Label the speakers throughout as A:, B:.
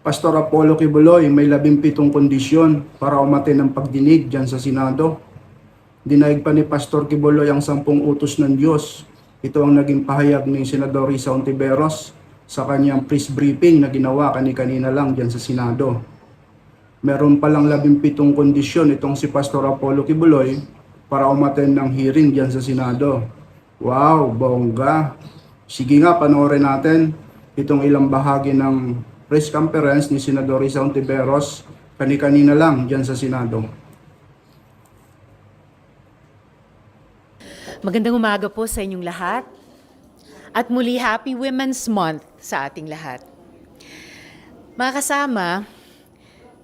A: Pastor Apollo Kibuloy may labimpitong kondisyon para umatin ng pagdinig dyan sa Senado. Dinaig pa ni Pastor Kibuloy ang sampung utos ng Diyos. Ito ang naging pahayag ni Senador Risa Ontiveros sa kanyang press briefing na ginawa kani-kanina lang dyan sa Senado. Meron palang labimpitong kondisyon itong si Pastor Apollo Kibuloy para umaten ng hearing dyan sa Senado. Wow, bongga. Sige nga, panoorin natin itong ilang bahagi ng press conference ni Senador Risa Ontiveros kani-kanina lang dyan sa Senado.
B: Magandang umaga po sa inyong lahat. At muli, Happy Women's Month sa ating lahat. Mga kasama,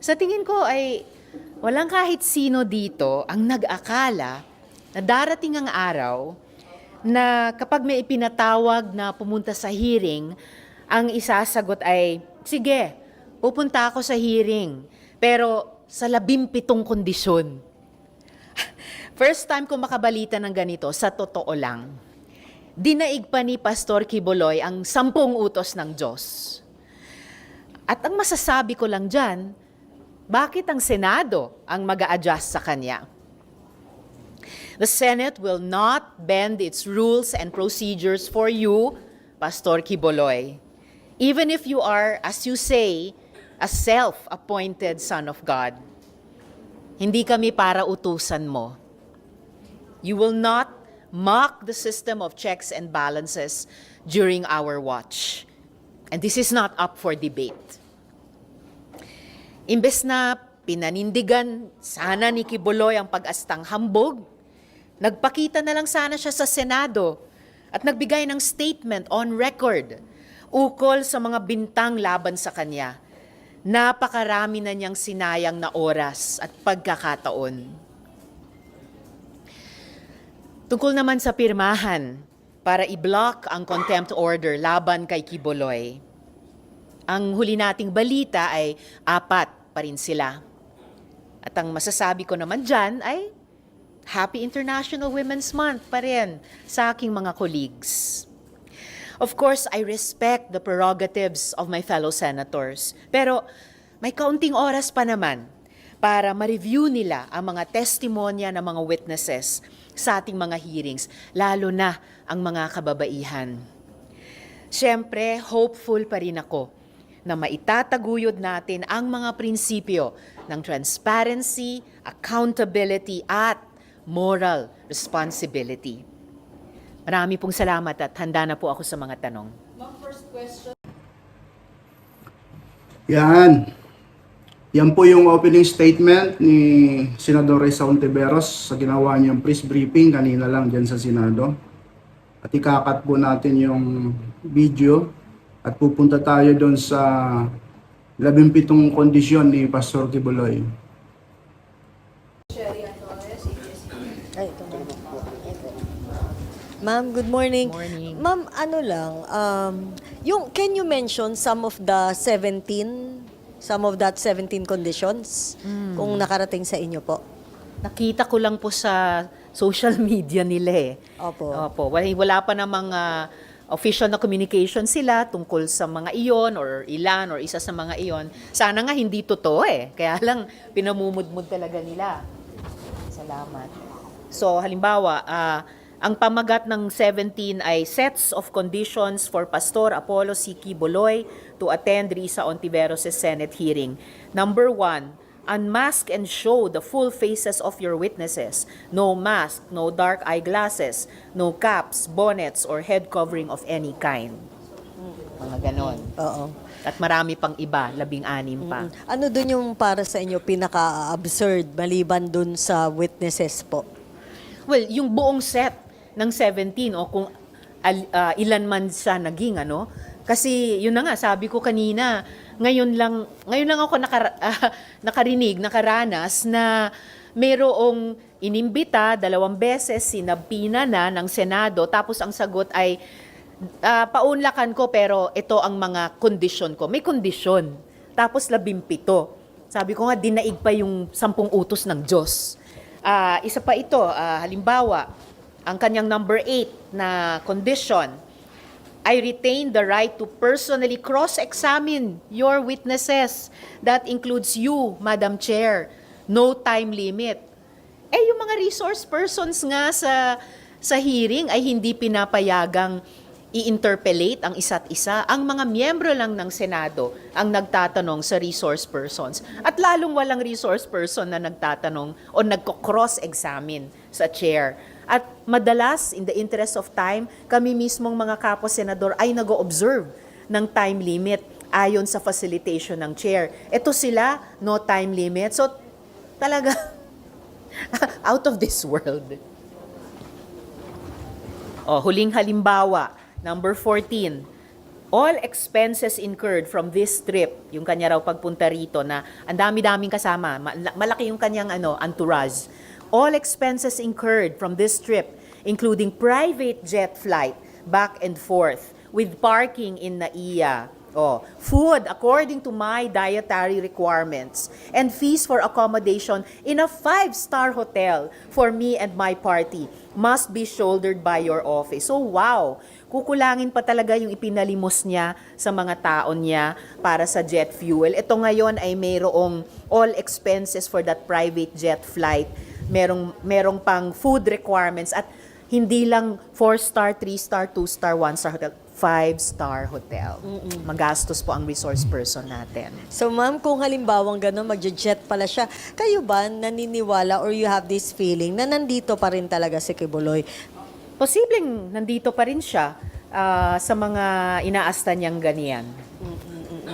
B: sa tingin ko ay walang kahit sino dito ang nag-akala na darating ang araw na kapag may ipinatawag na pumunta sa hearing, ang isasagot ay, sige, pupunta ako sa hearing, pero sa labimpitong kondisyon. First time ko makabalita ng ganito, sa totoo lang. Dinaig pa ni Pastor Kiboloy ang sampung utos ng Diyos. At ang masasabi ko lang dyan, bakit ang Senado ang mag adjust sa kanya? The Senate will not bend its rules and procedures for you, Pastor Kiboloy. Even if you are, as you say, a self-appointed son of God. Hindi kami para utusan mo. You will not mock the system of checks and balances during our watch. And this is not up for debate. Imbes na pinanindigan sana ni Kibuloy ang pag-astang hambog, nagpakita na lang sana siya sa Senado at nagbigay ng statement on record ukol sa mga bintang laban sa kanya. Napakarami na niyang sinayang na oras at pagkakataon. Tungkol naman sa pirmahan para i-block ang contempt order laban kay Kiboloy. Ang huli nating balita ay apat pa rin sila. At ang masasabi ko naman dyan ay Happy International Women's Month pa rin sa aking mga colleagues. Of course, I respect the prerogatives of my fellow senators. Pero may kaunting oras pa naman para ma-review nila ang mga testimonya ng mga witnesses sa ating mga hearings, lalo na ang mga kababaihan. Siyempre, hopeful pa rin ako na maitataguyod natin ang mga prinsipyo ng transparency, accountability, at moral responsibility. Marami pong salamat at handa na po ako sa mga tanong.
A: Yan. Yan po yung opening statement ni Senador Risa Ontiveros sa ginawa niyang press briefing kanina lang dyan sa Senado. At ikakat po natin yung video at pupunta tayo doon sa labimpitong kondisyon ni Pastor Kibuloy.
C: Ay, ito na. Ma'am, good morning.
B: Morning.
C: Ma'am, ano lang, um, yung, can you mention some of the 17, some of that 17 conditions kung nakarating sa inyo po?
B: Nakita ko lang po sa social media nila eh.
C: Opo.
B: Opo. Wala, wala pa namang ah, official na communication sila tungkol sa mga iyon or ilan or isa sa mga iyon. Sana nga hindi totoo eh. Kaya lang pinamumudmud talaga nila. Salamat. So halimbawa, ah, ang pamagat ng 17 ay sets of conditions for Pastor Apollo C. Boloy to attend Risa Ontiveros' Senate hearing. Number one, unmask and show the full faces of your witnesses. No mask, no dark eyeglasses, no caps, bonnets, or head covering of any kind. Mga ganon.
C: Oo.
B: At marami pang iba, labing-anim pa.
C: Ano dun yung para sa inyo pinaka-absurd maliban dun sa witnesses po?
B: Well, yung buong set ng 17 o kung ah, ilan man siya naging ano, kasi yun na nga sabi ko kanina, ngayon lang ngayon lang ako nakara- ah, nakarinig, nakaranas na mayroong inimbita dalawang beses sinabina na ng Senado tapos ang sagot ay ah, paunlakan ko pero ito ang mga kondisyon ko. May kondisyon. Tapos labimpito. Sabi ko nga, dinaig pa yung sampung utos ng Diyos. Ah, isa pa ito, ah, halimbawa, ang kanyang number 8 na condition, I retain the right to personally cross-examine your witnesses. That includes you, Madam Chair. No time limit. Eh, yung mga resource persons nga sa, sa hearing ay hindi pinapayagang i-interpellate ang isa't isa. Ang mga miyembro lang ng Senado ang nagtatanong sa resource persons. At lalong walang resource person na nagtatanong o nagko-cross-examine sa chair. At madalas, in the interest of time, kami mismong mga kapo-senador ay nag-observe ng time limit ayon sa facilitation ng chair. Ito sila, no time limit. So, talaga, out of this world. Oh, huling halimbawa, number 14. All expenses incurred from this trip, yung kanya raw pagpunta rito na ang dami-daming kasama, ma- malaki yung kanyang ano, entourage. All expenses incurred from this trip, including private jet flight back and forth with parking in NAIA, Oh, food according to my dietary requirements and fees for accommodation in a five-star hotel for me and my party must be shouldered by your office. So wow, kukulangin pa talaga yung ipinalimos niya sa mga taon niya para sa jet fuel. Ito ngayon ay mayroong all expenses for that private jet flight. Merong merong pang food requirements at hindi lang 4-star, 3-star, 2-star, 1-star hotel, 5-star hotel. Magastos po ang resource person natin.
C: So ma'am, kung halimbawang gano'n, magje-jet pala siya, kayo ba naniniwala or you have this feeling na nandito pa rin talaga si Kibuloy?
B: Posibleng nandito pa rin siya ah, sa mga inaasta niyang ganiyan.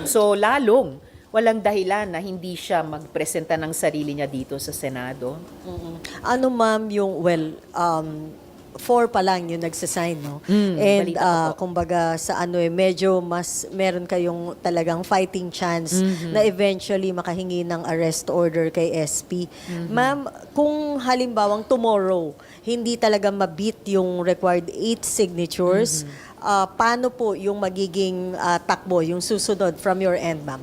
B: So lalong walang dahilan na hindi siya magpresenta ng sarili niya dito sa Senado.
C: Mm-mm. Ano ma'am yung, well, um, four pa lang yung nagsasign, no?
B: Mm,
C: And
B: balita ko po.
C: kumbaga sa ano eh, medyo mas meron kayong talagang fighting chance
B: Mm-hmm.
C: na eventually makahingi ng arrest order kay SP.
B: Mm-hmm.
C: Ma'am, kung halimbawang tomorrow, hindi talaga mabit yung required eight signatures,
B: Mm-hmm.
C: ah, paano po yung magiging ah, takbo, yung susunod from your end, ma'am?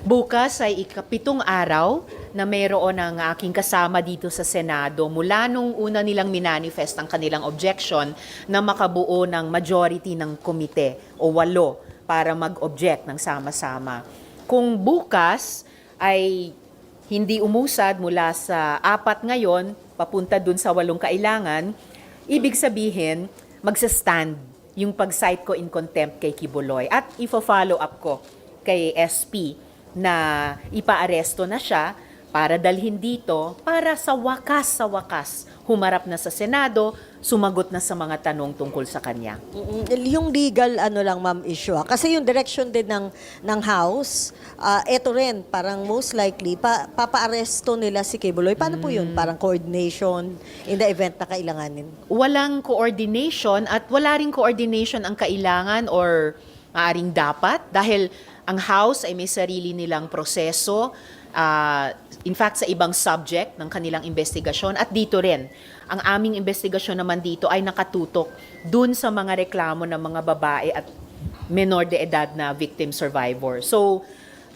B: Bukas ay ikapitong araw na mayroon ang aking kasama dito sa Senado mula nung una nilang minanifest ang kanilang objection na makabuo ng majority ng komite o walo para mag-object ng sama-sama. Kung bukas ay hindi umusad mula sa apat ngayon papunta dun sa walong kailangan, ibig sabihin magsa-stand yung pag-cite ko in contempt kay Kibuloy at ifo-follow up ko kay SP na ipaaresto na siya para dalhin dito para sa wakas sa wakas humarap na sa Senado, sumagot na sa mga tanong tungkol sa kanya.
C: Mm, Yung legal ano lang ma'am issue ah. Kasi yung direction din ng ng House, ah eto rin parang most likely pa, papaaresto nila si Kibuloy. Paano po yun? Parang coordination in the event na kailanganin.
B: Walang coordination at wala ring coordination ang kailangan or maaring dapat dahil ang House ay may sarili nilang proseso ah, in fact sa ibang subject ng kanilang investigasyon at dito rin ang aming investigasyon naman dito ay nakatutok dun sa mga reklamo ng mga babae at menor de edad na victim survivor. So,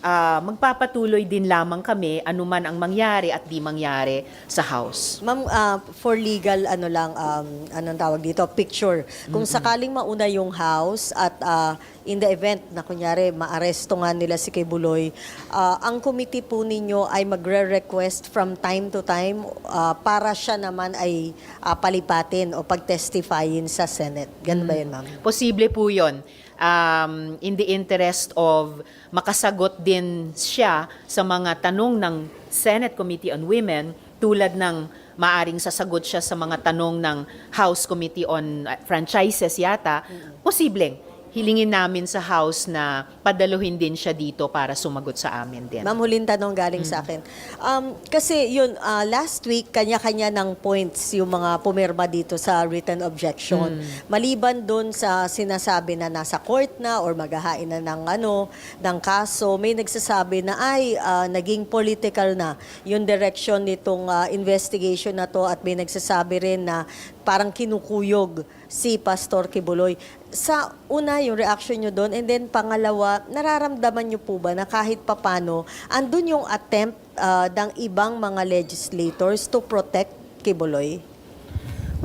B: ah, magpapatuloy din lamang kami anuman ang mangyari at di mangyari sa House.
C: Ma'am, ah, for legal ano lang um, anong tawag dito, picture. Kung sakaling mauna yung House at ah, in the event na kunyari maaresto nga nila si Kibuloy, ah, ang committee po ninyo ay magre-request from time to time ah, para siya naman ay ah, palipatin o pag-testifyin sa Senate. Ganun ba yun, ma'am?
B: Posible po yun. Um, in the interest of makasagot din siya sa mga tanong ng Senate Committee on Women tulad ng maaring sasagot siya sa mga tanong ng House Committee on Franchises yata, posibleng hilingin namin sa House na padaluhin din siya dito para sumagot sa amin din.
C: Ma'am, huling tanong galing sa akin. Um, kasi yun, ah, last week, kanya-kanya ng points yung mga pumirma dito sa written objection. Maliban doon sa sinasabi na nasa court na or maghahain na ng, ano, ng kaso, may nagsasabi na ay ah, naging political na yung direction nitong ah, investigation na to at may nagsasabi rin na parang kinukuyog si Pastor Kibuloy. Sa una, yung reaction nyo doon, and then pangalawa, nararamdaman nyo po ba na kahit papano, andun yung attempt ah, ng ibang mga legislators to protect Kibuloy?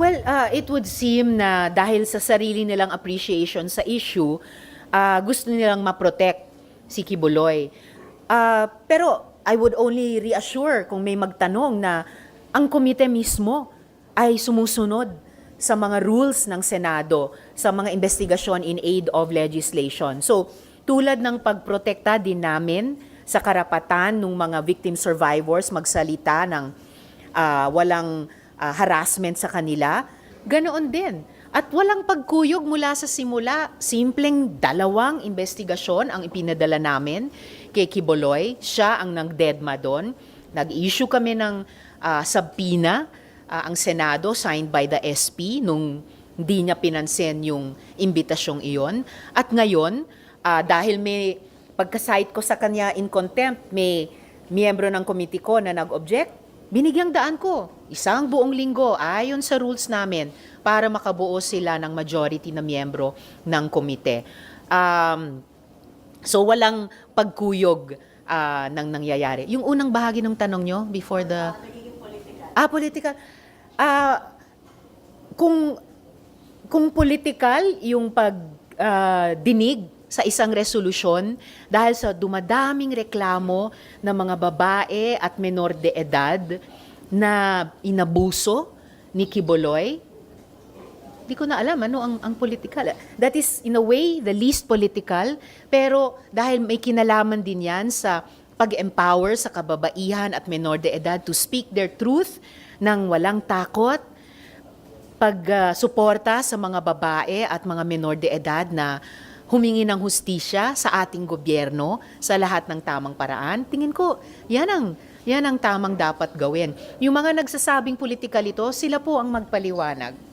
B: Well, uh, it would seem na dahil sa sarili nilang appreciation sa issue, uh, gusto nilang ma-protect si Kibuloy. Uh, pero I would only reassure kung may magtanong na ang komite mismo ay sumusunod sa mga rules ng Senado, sa mga investigasyon in aid of legislation. So, tulad ng pagprotekta din namin sa karapatan ng mga victim survivors magsalita ng ah, walang ah, harassment sa kanila, ganoon din. At walang pagkuyog mula sa simula, simpleng dalawang investigasyon ang ipinadala namin kay Kiboloy. Siya ang nang-deadma doon. Nag-issue kami ng ah, subpoena, ah, ang Senado, signed by the SP, nung hindi niya pinansin yung imbitasyong iyon. At ngayon, ah, dahil may pagka-cite ko sa kanya in contempt, may miyembro ng committee ko na nag-object, binigyang daan ko. Isang buong linggo, ayon sa rules namin, para makabuo sila ng majority na miyembro ng komite. Um, so walang pagkuyog ah, ng nangyayari. Yung unang bahagi ng tanong nyo before the... Ah, political. Ah, kung kung political yung pag ah, dinig sa isang resolusyon dahil sa dumadaming reklamo ng mga babae at menor de edad na inabuso ni Kiboloy, Di ko na alam ano ang, ang political. That is in a way the least political, pero dahil may kinalaman din yan sa pag-empower sa kababaihan at menor de edad to speak their truth ng walang takot, pag-suporta sa mga babae at mga menor de edad na humingi ng hustisya sa ating gobyerno sa lahat ng tamang paraan. Tingin ko, yan ang yan ang tamang dapat gawin. Yung mga nagsasabing politikal ito, sila po ang magpaliwanag.